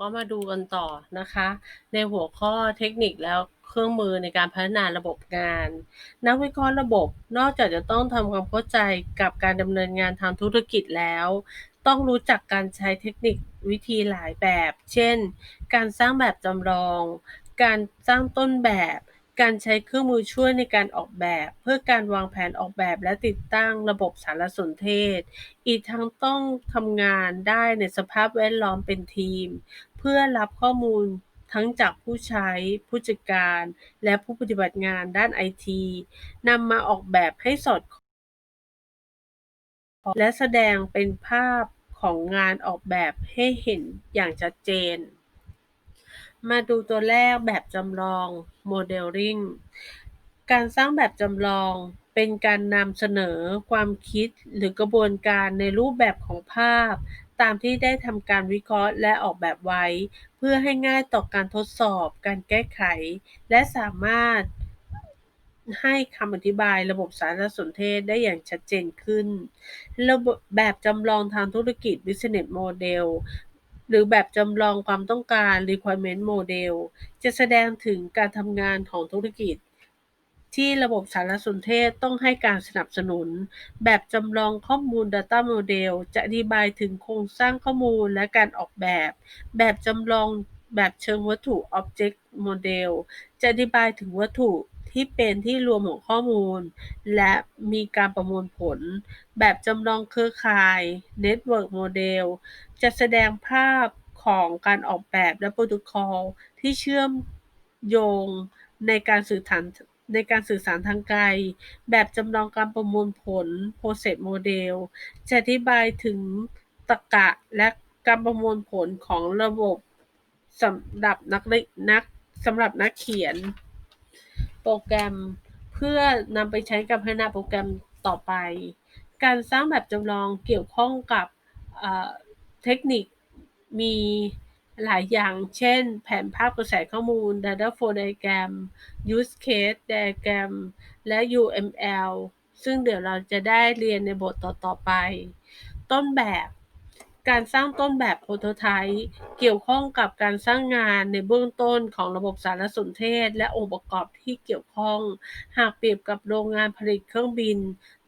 ก็มาดูกันต่อนะคะ ในหัวข้อเทคนิคแล้วเครื่องมือในการพัฒนาระบบงาน นักวิเคราะห์ระบบนอกจากจะต้องทำความเข้าใจกับการดำเนินงานทางธุรกิจแล้ว ต้องรู้จักการใช้เทคนิควิธีหลายแบบ เช่น การสร้างแบบจำลอง การสร้างต้นแบบ การใช้เครื่องมือช่วยในการออกแบบ เพื่อการวางแผนออกแบบและติดตั้งระบบสารสนเทศ อีกทั้งต้องทำงานได้ในสภาพแวดล้อมเป็นทีม เพื่อรับข้อมูลทั้งจากผู้ใช้ ผู้จัดการ และผู้ปฏิบัติงานด้านไอทีนำมาออกแบบให้สอดคล้องและแสดงเป็นภาพของงานออกแบบให้เห็นอย่างชัดเจน มาดูตัวแรกแบบจำลอง Modeling การสร้างแบบจำลองเป็นการนำเสนอความคิดหรือกระบวนการในรูปแบบของภาพ ตามที่ได้ทำการวิเคราะห์และออกแบบไว้ เพื่อให้ง่ายต่อการทดสอบ การแก้ไข และสามารถให้คำอธิบายระบบสารสนเทศได้อย่างชัดเจนขึ้น ระบบแบบจำลองทางธุรกิจ Business Model หรือแบบจำลองความต้องการ Requirement Model จะแสดงถึงการทำงานของธุรกิจ ที่ระบบสารสนเทศต้องให้การสนับสนุน แบบจำลองข้อมูล Data Model จะอธิบายถึงโครงสร้างข้อมูลและการออกแบบ แบบจำลองแบบเชิงวัตถุ Object Model จะอธิบายถึงวัตถุ ที่เป็นที่รวมของข้อมูล และมีการประมวลผล แบบจำลองเครือข่าย Network Model จะแสดงภาพของการออกแบบและโปรโตคอลที่เชื่อมโยงในการสื่อสารในการสื่อสารทางไกล แบบจำลองการประมวลผล Process Model จะอธิบายถึงตรรกะและการประมวลผลของระบบสำหรับนักนักสำหรับนักเขียน โปรแกรม เพื่อนำไปใช้กับพัฒนาโปรแกรมต่อไป การสร้างแบบจำลองเกี่ยวข้องกับเทคนิคมีหลายอย่าง เช่น แผนภาพกระแสข้อมูล Data Flow Diagram Use Case Diagram และ UML ซึ่งเดี๋ยวเราจะได้เรียนในบทต่อๆไป ต้นแบบ การสร้างต้นแบบโปรโตไทป์เกี่ยวข้องกับการสร้างงานในเบื้องต้นของระบบสารสนเทศ และองค์ประกอบที่เกี่ยวข้อง หากเปรียบกับโรงงานผลิตเครื่องบิน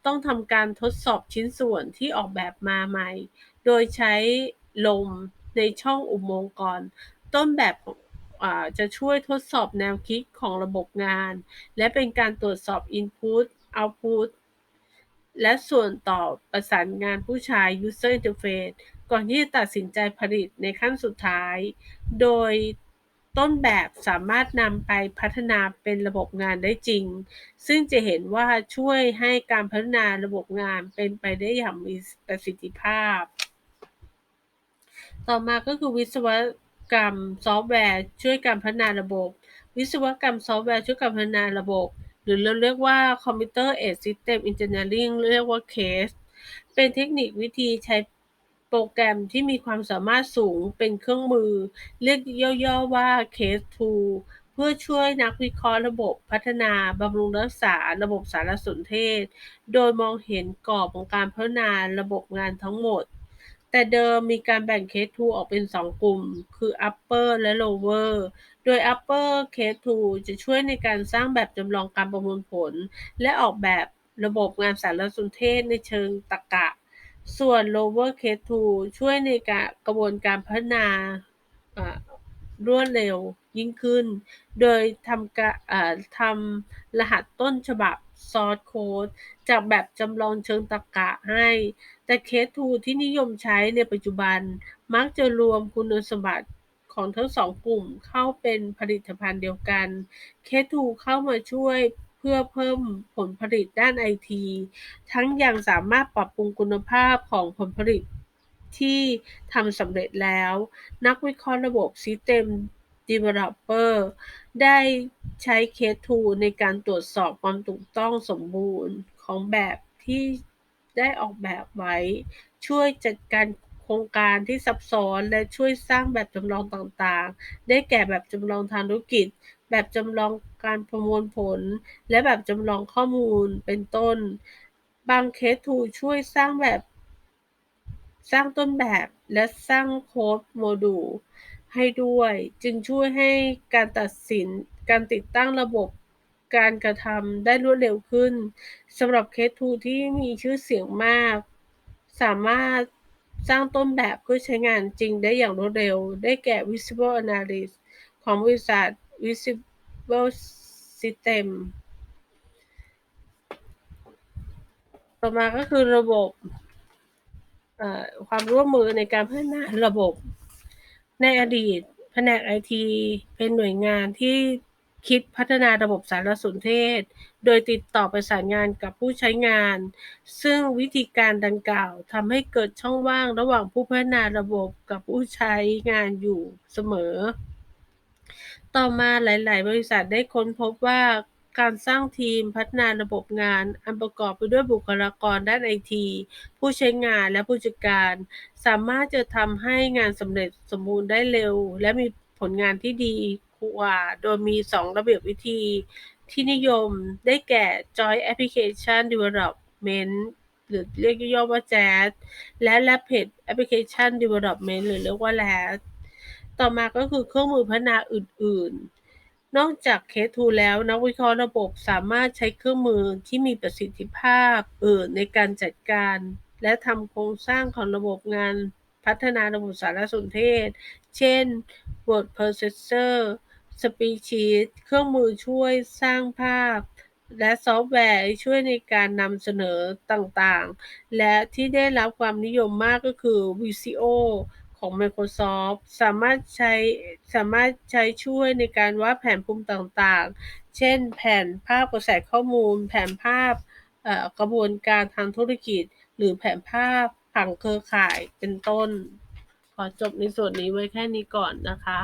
ต้องทำการทดสอบชิ้นส่วนที่ออกแบบมาใหม่ โดยใช้ลมในช่องอุโมงค์ก่อน ต้นแบบจะช่วยทดสอบแนวคิดของระบบงาน และเป็นการตรวจสอบ Input Output และส่วนต่อประสานงานผู้ใช้ User Interface ก่อนที่จะตัดสินใจผลิตในขั้นสุดท้าย โดยต้นแบบสามารถนำไปพัฒนาเป็นระบบงานได้จริง ซึ่งจะเห็นว่าช่วยให้การพัฒนาระบบงานเป็นไปได้อย่างมีประสิทธิภาพ ต่อมาก็คือวิศวกรรมซอฟต์แวร์ ช่วยการพัฒนาระบบ วิศวกรรมซอฟต์แวร์ช่วยการพัฒนาระบบ หรือเราเรียกว่า Computer Aided System Engineering เรียกว่า CASE เป็นเทคนิควิธีใช้ โปรแกรมที่มีความสามารถสูงเป็นเครื่องมือ เรียกย่อๆว่า Case Tool เพื่อช่วยนักวิเคราะห์ระบบพัฒนาบำรุงรักษาระบบสารสนเทศ โดยมองเห็นกรอบของการพัฒนาระบบงานทั้งหมด แต่เดิมมีการแบ่ง Case Tool ออกเป็น 2 กลุ่ม คือ Upper และ Lower โดย Upper Case Tool จะช่วยในการสร้างแบบจำลองการประมวลผล และออกแบบระบบงานสารสนเทศในเชิงตรรกะ ส่วน lower case tool ช่วยในการกระบวนการพัฒนารวดเร็วยิ่งขึ้น โดยทำการทำรหัสต้นฉบับ source code จากแบบจำลองเชิงตรรกะให้ แต่เคสทูที่นิยมใช้ในปัจจุบัน มักจะรวมคุณสมบัติของทั้งสองกลุ่มเข้าเป็นผลิตภัณฑ์เดียวกัน เคสทูเข้ามาช่วย พื่อเพิ่มผลผลิตด้านไอที ทั้งยังสามารถปรับปรุงคุณภาพของผลผลิตที่ทำสำเร็จแล้ว นักวิเคราะห์ระบบ System Developer ได้ใช้เคสทูในการตรวจสอบความถูกต้องสมบูรณ์ของแบบที่ได้ออกแบบไว้ ช่วยจัดการโครงการที่ซับซ้อนและช่วยสร้างแบบจำลองต่างๆ ได้แก่แบบจำลองทางธุรกิจ แบบจำลองการประมวลผล และแบบจำลองข้อมูลเป็นต้น บางเคสทูช่วยสร้างแบบ สร้างต้นแบบและสร้างโค้ดโมดูลให้ด้วย จึงช่วยให้การตัดสินการติดตั้งระบบการกระทำได้รวดเร็วขึ้นสำหรับเคสทูที่มีชื่อเสียงมาก สามารถสร้างต้นแบบเพื่อใช้งานจริงได้อย่างรวดเร็ว ได้แก่ Visible Analyst ของบริษัท Visible System ต่อมาก็คือระบบความร่วมมือในการพัฒนาระบบ ในอดีตแผนกไอทีเป็นหน่วยงานที่คิดพัฒนาระบบสารสนเทศ โดยติดต่อประสานงานกับผู้ใช้งาน ซึ่งวิธีการดังกล่าวทำให้เกิดช่องว่างระหว่างผู้พัฒนาระบบกับผู้ใช้งานอยู่เสมอ ต่อมาหลาย ๆ บริษัทได้ค้นพบว่าการสร้างทีมพัฒนาระบบงาน อันประกอบไปด้วยบุคลากรด้านไอที ผู้ใช้งานและผู้จัดการ สามารถจะทำให้งานสำเร็จสมบูรณ์ได้เร็ว และมีผลงานที่ดีกว่า โดยมี 2 ระเบียบวิธี ที่นิยมได้แก่ Joint Application Development หรือเรียกย่อว่า JAD และ Rapid Application Development หรือเรียกว่า RAD ต่อมาก็คือเครื่องมือพัฒนาอื่น ๆ นอกจากเคสทูแล้วนักวิเคราะห์ระบบสามารถใช้เครื่องมือที่มีประสิทธิภาพอื่นในการจัดการ และทำโครงสร้างของระบบงานพัฒนาระบบสารสนเทศ เช่น Word Processor Spreadsheet เครื่องมือช่วยสร้างภาพ และซอฟต์แวร์ช่วยในการนำเสนอต่างๆ และที่ได้รับความนิยมมากก็คือ Visio ของ Microsoft สามารถใช้สามารถใช้ช่วยในการวาดแผนภูมิต่างๆ เช่น แผนภาพกระแสข้อมูล แผนภาพกระบวนการทางธุรกิจ หรือแผนภาพผังเครือข่ายเป็นต้น ขอจบในส่วนนี้ไว้แค่นี้ก่อนนะคะ